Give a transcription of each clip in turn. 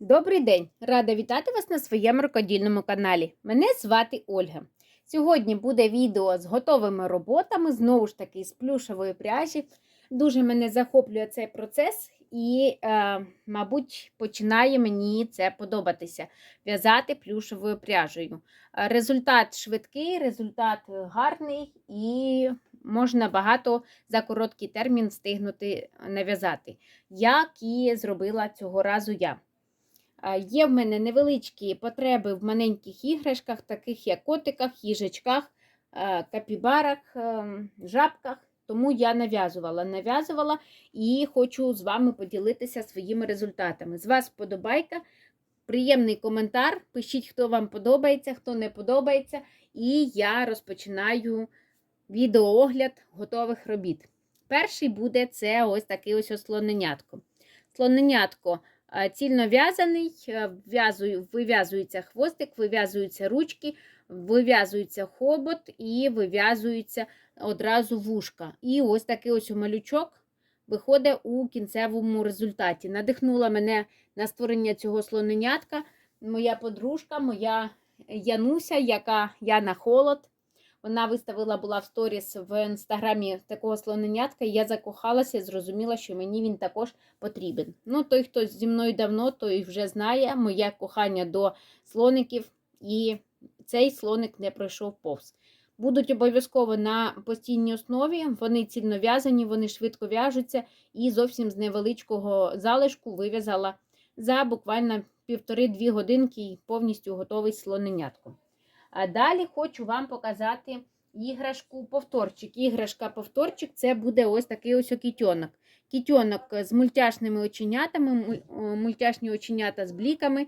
Добрий день! Рада вітати вас на своєму рукодільному каналі. Мене звати Ольга. Сьогодні буде відео з готовими роботами, знову ж таки з плюшевої пряжі. Дуже мене захоплює цей процес, і, е, мабуть, починає мені це подобатися в'язати плюшевою пряжею. Результат швидкий, результат гарний і можна багато за короткий термін встигнути нав'язати, як і зробила цього разу я. Є в мене невеличкі потреби в маленьких іграшках, таких як котиках, їжачках, капібарах, ем, жабках. Тому я нав'язувала, нав'язувала і хочу з вами поділитися своїми результатами. З вас вподобайка, приємний коментар. Пишіть, хто вам подобається, хто не подобається. І я розпочинаю відеоогляд готових робіт. Перший буде це ось такий ось. Слоненятко е, цільно в'язаний, е, вив'язується хвостик, вив'язуються ручки, вив'язується хобот і вив'язується одразу вушка. І ось такий ось малючок виходить у кінцевому результаті. Надихнула мене на створення цього слоненятка моя подружка, моя Януся, яка Яна Холод. Вона виставила була в сторіс в інстаграмі такого слоненятка, і я закохалася і зрозуміла, що мені він також потрібен. Ну, той, хто зі мною давно, той вже знає моє кохання до слоників, і цей слоник не пройшов повз. Будуть обов'язково на постійній основі, вони цільно в'язані, вони швидко в'яжуться, і зовсім з невеличкого залишку вив'язала за буквально півтори-дві годинки і повністю готовий слоненятко. А далі хочу вам показати іграшку повторчик. Іграшка повторчик це буде ось такий ось кітьонок. Кітьонок з мультяшними оченятами, мультяшні оченята з бліками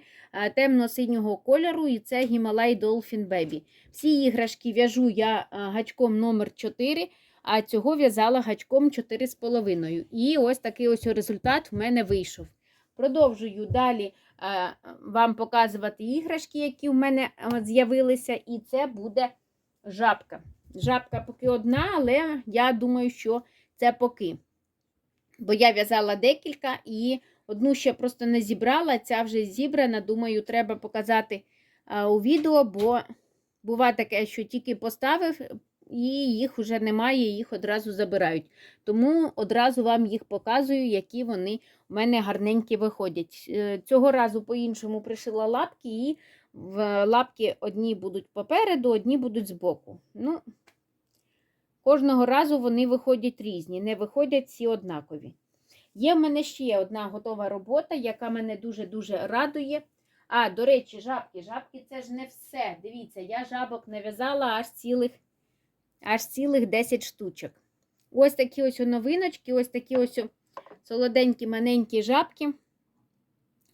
темно-синього кольору, і це Himalay Dolphin Baby. Всі іграшки в'яжу я гачком номер 4 а цього в'язала гачком 4,5. І ось такий ось результат в мене вийшов. Продовжую далі вам показувати іграшки, які в мене е, з'явилися, і це буде жабка. Жабка поки одна, але я думаю, що це поки. Бо я в'язала декілька і одну ще просто не зібрала, ця вже зібрана. Думаю, треба показати е, у відео, бо буває таке, що тільки поставив, і їх вже немає, їх одразу забирають. Тому одразу вам їх показую, які вони у мене гарненькі виходять. Е, Цього разу по-іншому пришила лапки, і лапки одні будуть попереду, одні будуть збоку. Ну, кожного разу вони виходять різні, не виходять всі однакові. Є в мене ще одна готова робота, яка мене дуже-дуже радує. А, до речі, жабки. Жабки це ж не все. Дивіться, я жабок нав'язала аж цілих, аж цілих 10 штучок. Ось такі ось новиночки, ось такі ось солоденькі маленькі жабки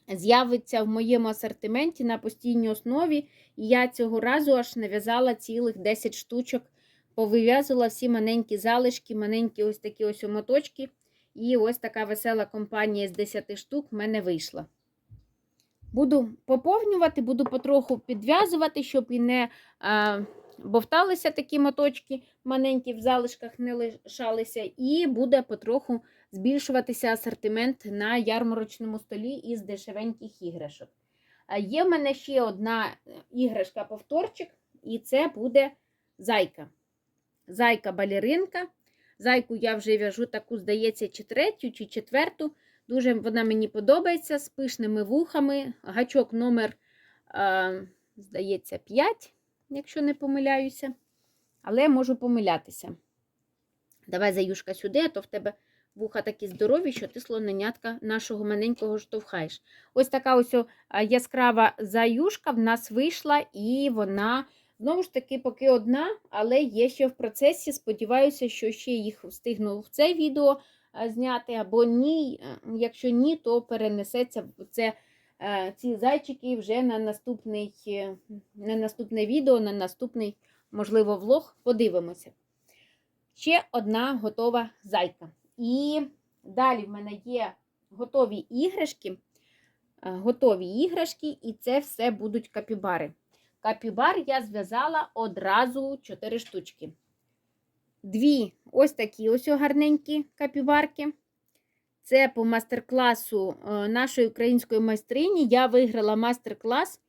з'явиться в моєму асортименті на постійній основі. І я цього разу аж нав'язала цілих 10 штучок, повив'язувала всі маленькі залишки, маленькі ось такі ось моточки. І ось така весела компанія з 10 штук в мене вийшла. Буду поповнювати, буду потроху підв'язувати, щоб і не а, бовталися такі моточки маленькі в залишках не лишалися, і буде потроху збільшуватися асортимент на ярмарочному столі із дешевеньких іграшок. Є в мене ще одна е, іграшка-повторчик, і це буде зайка. Зайка-балеринка. Зайку я вже в'яжу таку, здається, чи третю, чи четверту. Дуже вона мені подобається з пишними вухами. Гачок номер, е, здається, 5, якщо не помиляюся. Але можу помилятися. Давай, заюшка, сюди, а то в тебе вуха такі здорові, що ти слоненятка нашого маленького штовхаєш. Ось така ось яскрава заюшка в нас вийшла, і вона, знову ж таки, поки одна, але є ще в процесі. Сподіваюся, що ще їх встигну в це відео зняти, або ні. Якщо ні, то перенесеться в це. Е, Ці зайчики вже на наступний, е, на наступне відео, на наступний, можливо, влог. Подивимося. Ще одна готова зайка. І далі в мене є готові іграшки. е, Готові іграшки, і це все будуть капібари. Капібар я зв'язала одразу 4 штучки. Дві ось такі ось гарненькі капібарки. Це по мастер-класу е, нашої української майстрині. Я виграла мастер-клас.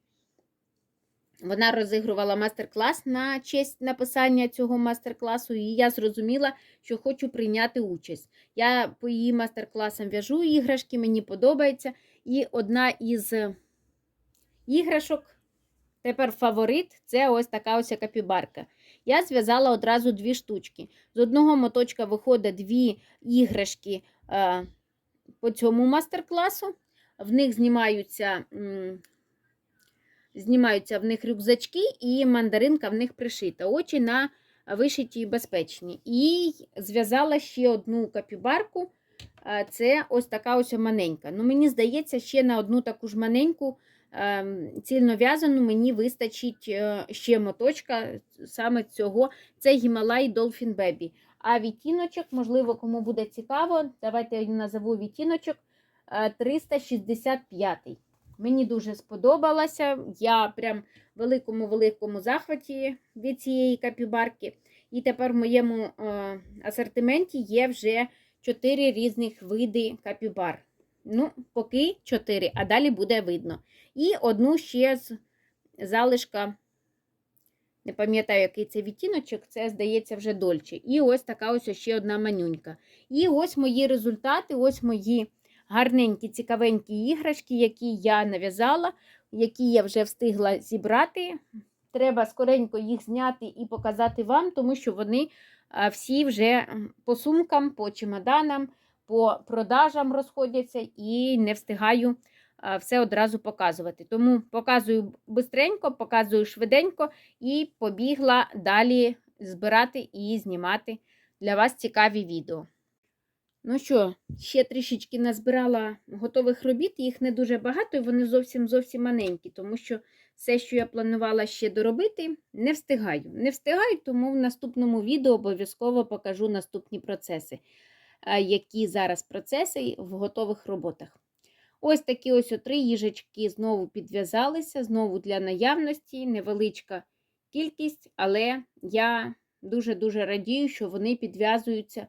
Вона розігрувала мастер-клас на честь написання цього мастер-класу, і я зрозуміла, що хочу прийняти участь. Я по її мастер-класам в'яжу іграшки, мені подобається. І одна із іграшок, тепер фаворит, це ось така ось капібарка. Я зв'язала одразу дві штучки. З одного моточка виходить дві іграшки е, по цьому мастер-класу. В них знімаються. Знімаються в них рюкзачки, і мандаринка в них пришита. Очі на вишиті і безпечні. І зв'язала ще одну капібарку. Це ось така ось маленька. Ну, Мені здається, ще на одну таку ж маленьку ем, цільнов'язану мені вистачить е, ще моточка саме цього. Це Гімалай Dolphin Baby. А відтіночок, можливо, кому буде цікаво, давайте я назову відтіночок е, 365. Мені дуже сподобалося. Я прям в великому-великому захваті від цієї капібарки. І тепер в моєму е, асортименті є вже 4 різних види капібар. Ну, поки 4, а далі буде видно. І одну ще з залишка, не пам'ятаю, який це відтіночок, це, здається, вже дольче. І ось така ось ще одна манюнька. І ось мої результати, ось мої гарненькі, цікавенькі іграшки, які я нав'язала, які я вже встигла зібрати. Треба скоренько їх зняти і показати вам, тому що вони всі вже по сумкам, по чемоданам, по продажам розходяться і не встигаю все одразу показувати. Тому показую бистренько, показую швиденько і побігла далі збирати і знімати для вас цікаві відео. Ну що, ще трішечки назбирала готових робіт, їх не дуже багато, і вони зовсім зовсім маленькі, тому що все, що я планувала ще доробити, не встигаю. Не встигаю, тому в наступному відео обов'язково покажу наступні процеси, які зараз процеси в готових роботах. Ось такі ось три їжачки знову підв'язалися, знову для наявності, невеличка кількість, але я дуже-дуже радію, що вони підв'язуються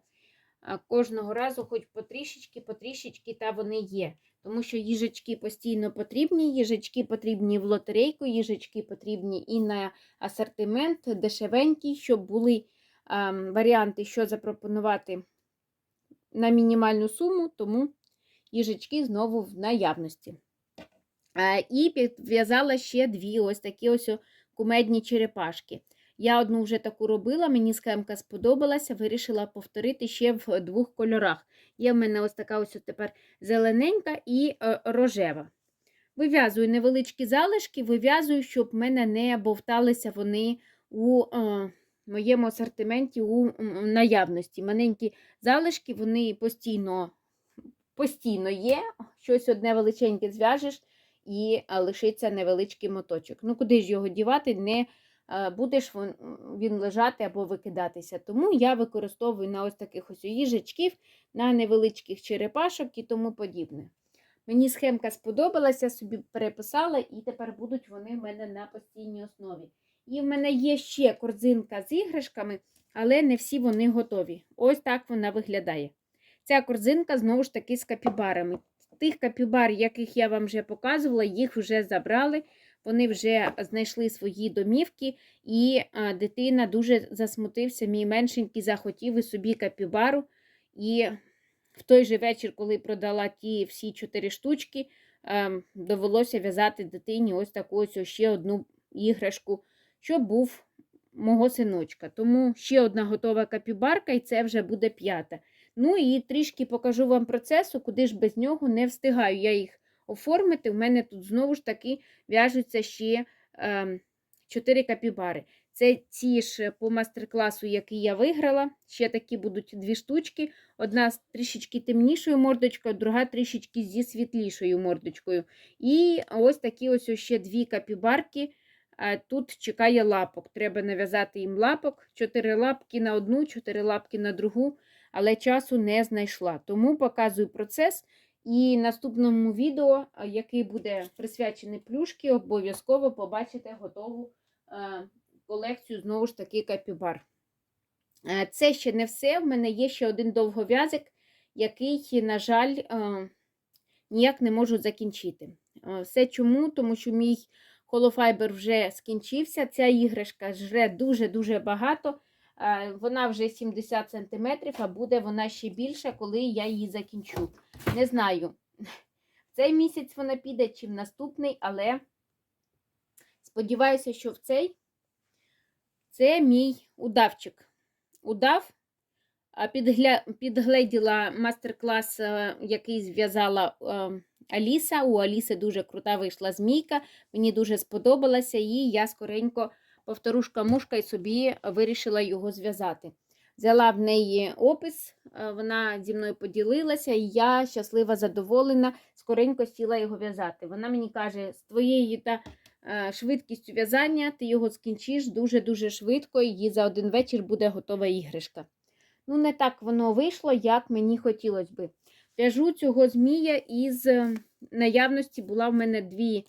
кожного разу, хоч потрішечки, потрішечки, та вони є. Тому що їжачки постійно потрібні, їжачки потрібні в лотерейку, їжачки потрібні і на асортимент, дешевенький, щоб були варіанти, що запропонувати на мінімальну суму, тому їжачки знову в наявності. І підв'язала ще дві ось такі ось кумедні черепашки. Я одну вже таку робила, мені схемка сподобалася, вирішила повторити ще в двох кольорах. Є в мене ось така ось тепер зелененька і е, рожева. Вив'язую невеличкі залишки, вив'язую, щоб в мене не бовталися вони у е, моєму асортименті у наявності. Маленькі залишки, вони постійно, постійно є. Щось одне величеньке зв'яжеш і е, лишиться невеличкий моточок. Ну, куди ж його дівати? не е, Будеш він, лежати або викидатися. Тому я використовую на ось таких ось їжачків, на невеличких черепашок і тому подібне. Мені схемка сподобалася, собі переписала, і тепер будуть вони в мене на постійній основі. І в мене є ще корзинка з іграшками, але не всі вони готові. Ось так вона виглядає. Ця корзинка знову ж таки з капібарами. Тих капібар, яких я вам вже показувала, їх вже забрали. Вони вже знайшли свої домівки, і дитина дуже засмутився. Мій меншенький захотів і собі капібару. І в той же вечір, коли продала ті всі чотири штучки, ем, довелося в'язати дитині ось таку ось ще одну іграшку, що був мого синочка. Тому ще одна готова капібарка, і це вже буде п'ята. Ну і трішки покажу вам процесу, куди ж без нього не встигаю я їх оформити. У мене тут знову ж таки в'яжуться ще ем, 4 капібари. Це ці ж по мастер-класу, який я виграла. Ще такі будуть дві штучки. Одна з трішечки темнішою мордочкою, друга трішечки зі світлішою мордочкою. І ось такі ось ще дві капібарки. Тут чекає лапок. Треба нав'язати їм лапок. Чотири лапки на одну, чотири лапки на другу, але часу не знайшла. Тому показую процес. І наступному відео, а, який буде присвячений плюшки, обов'язково побачите готову е, колекцію знову ж таки капібар. Е, Це ще не все. В мене є ще один довгов'язик, який, на жаль, е, ніяк не можу закінчити. Е, Все чому? Тому що мій холофайбер вже скінчився. Ця іграшка жре дуже-дуже багато. Е, Вона вже 70 см, а буде вона ще більша, коли я її закінчу. Не знаю, в цей місяць вона піде чи в наступний, але сподіваюся, що в цей це мій удавчик. Удав підгля... підгледіла мастер-клас, е, який зв'язала е, Аліса. У Аліси дуже крута вийшла змійка. Мені дуже сподобалася, і я скоренько повторушка-мушка і собі вирішила його зв'язати. Взяла в неї опис, е, вона зі мною поділилася, і я щаслива, задоволена, скоренько сіла його в'язати. Вона мені каже, з твоєю та е, швидкістю в'язання ти його скінчиш дуже-дуже швидко, і за один вечір буде готова іграшка. Ну, не так воно вийшло, як мені хотілося би. В'яжу цього змія із е, наявності була в мене дві,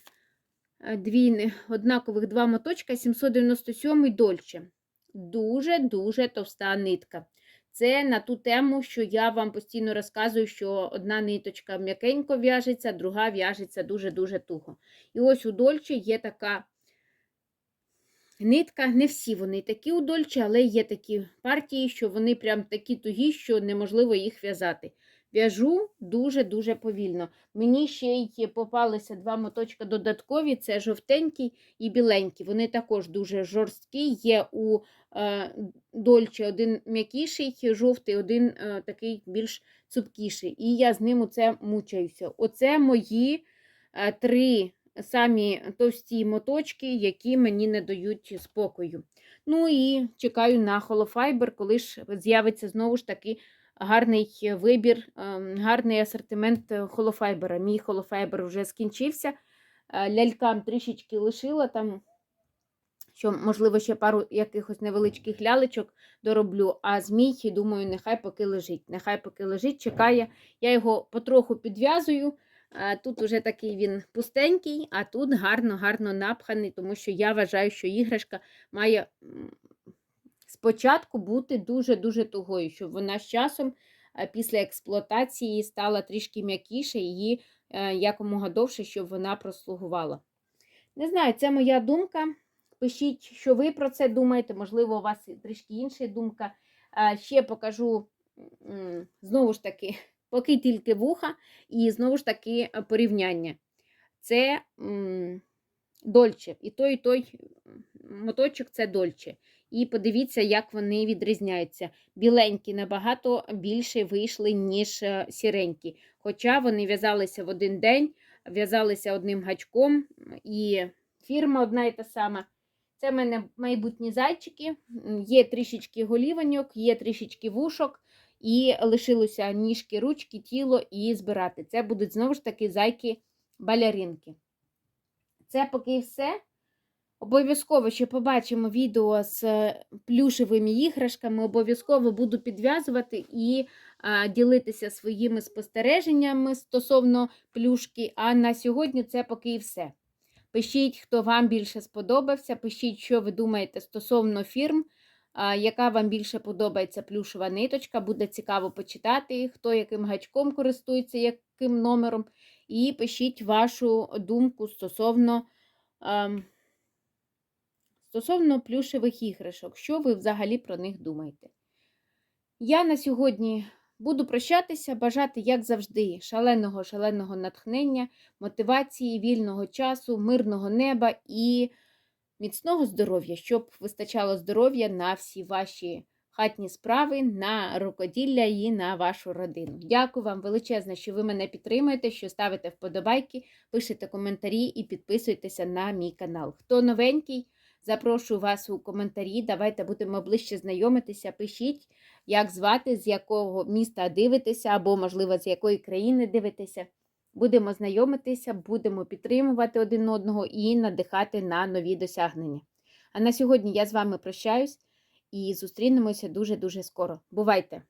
е, дві однакових два моточка 797 дольче. Дуже-дуже товста нитка. Це на ту тему, що я вам постійно розказую, що одна ниточка м'якенько в'яжеться, друга в'яжеться дуже-дуже туго. І ось у дольче є така нитка, не всі вони такі у дольче, але є такі партії, що вони прям такі тугі, що неможливо їх в'язати. В'яжу дуже-дуже повільно. Мені ще й попалися два моточка додаткові: це жовтенький і біленький. Вони також дуже жорсткі. Є у е, дольче один м'якіший, жовтий, один е, такий більш цупкіший. І я з ним оце мучаюся. Оце мої е, три самі товсті моточки, які мені не дають спокою. Ну і чекаю на холофайбер, коли ж з'явиться знову ж таки гарний вибір, ем, гарний асортимент е, холофайбера. Мій холофайбер вже скінчився. Е, Лялькам трішечки лишила там, що, можливо, ще пару якихось невеличких лялечок дороблю, а змій, думаю, нехай поки лежить. Нехай поки лежить, чекає. Я його потроху підв'язую. Е, Тут уже такий він пустенький, а тут гарно-гарно напханий, тому що я вважаю, що іграшка має спочатку бути дуже-дуже тугою, щоб вона з часом е, після експлуатації стала трішки м'якіше, її е, якомога довше, щоб вона прослугувала. Не знаю, це моя думка. Пишіть, що ви про це думаєте, можливо, у вас трішки інша думка. Е, Ще покажу знову ж таки, поки тільки вуха, і знову ж таки порівняння. Це дольче. І той, і той моточок це дольче. І подивіться, як вони відрізняються. Біленькі набагато більше вийшли, ніж е, сіренькі. Хоча вони в'язалися в один день, в'язалися одним гачком, і фірма одна і та сама. Це в мене майбутні зайчики. Є трішечки голіваньок, є трішечки вушок, і лишилося ніжки, ручки, тіло і збирати. Це будуть знову ж таки зайки-баляринки. Це поки все. Обов'язково ще побачимо відео з е, плюшевими іграшками. Обов'язково буду підв'язувати і а, ділитися своїми спостереженнями стосовно плюшки. А на сьогодні це поки і все. Пишіть, хто вам більше сподобався. Пишіть, що ви думаєте стосовно фірм, а, яка вам більше подобається плюшева ниточка. Буде цікаво почитати, хто яким гачком користується, яким номером. І пишіть вашу думку стосовно. ем, Стосовно плюшевих іграшок, що ви взагалі про них думаєте? Я на сьогодні буду прощатися, бажати, як завжди, шаленого, шаленого натхнення, мотивації, вільного часу, мирного неба і міцного здоров'я, щоб вистачало здоров'я на всі ваші хатні справи, на рукоділля і на вашу родину. Дякую вам величезно, що ви мене підтримуєте, що ставите вподобайки, пишете коментарі і підписуєтеся на мій канал. Хто новенький, Запрошую вас у коментарі. Давайте будемо ближче знайомитися. Пишіть, як звати, з якого міста дивитеся, або, можливо, з якої країни дивитеся. Будемо знайомитися, будемо підтримувати один одного і надихати на нові досягнення. А на сьогодні я з вами прощаюсь і зустрінемося дуже-дуже скоро. Бувайте!